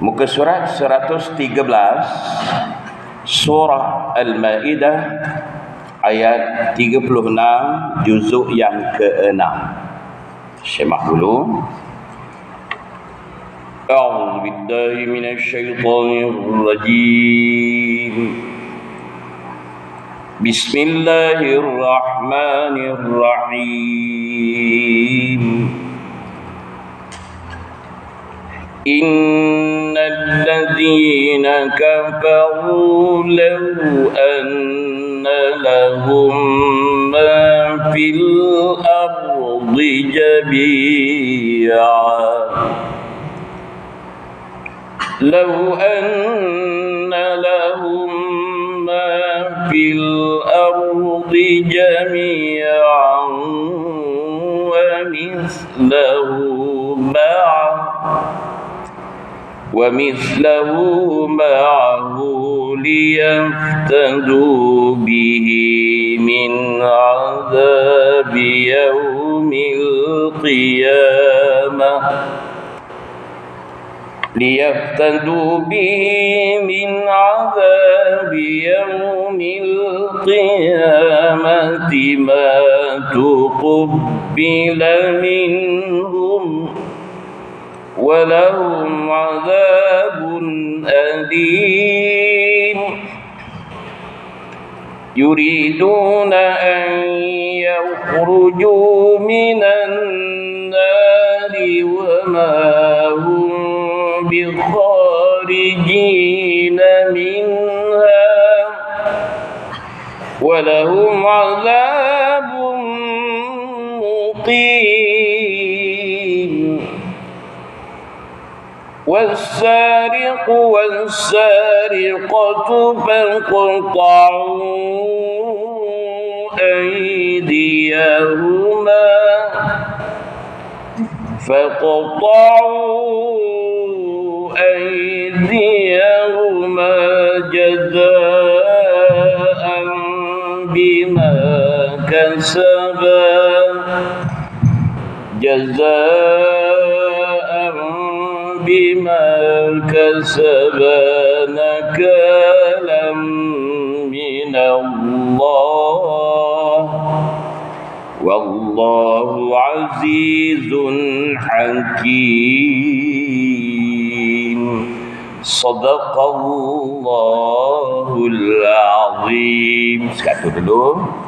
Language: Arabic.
Muka surat 113 Surah Al-Ma'idah ayat 36 juzuk yang ke-6. Semak dulu. أعوذ بالله من الشيطان الرجيم بسم الله الرحمن الرحيم إن الذين كفروا لو أن لهم ما في الأرض جميعا. لو أن لهم ما في الأرض جميعا ومثله معه ومثله معه ليفتدوا به من عذاب يوم القيامة. ليفتدوا به من عذاب يوم القيامة. ما تقبل منهم عذاب أليم يريدون أن يخرجوا من النار وما هم بخارجين منها ولهم عذاب مقيم والسارق والسارقة فاقطعوا أيديهما فاقطعوا أيديهما جزاء بما كسبا جزاء بما كسبا نكالا من الله. والله عزيز حكيم. صدق الله العظيم. Dulu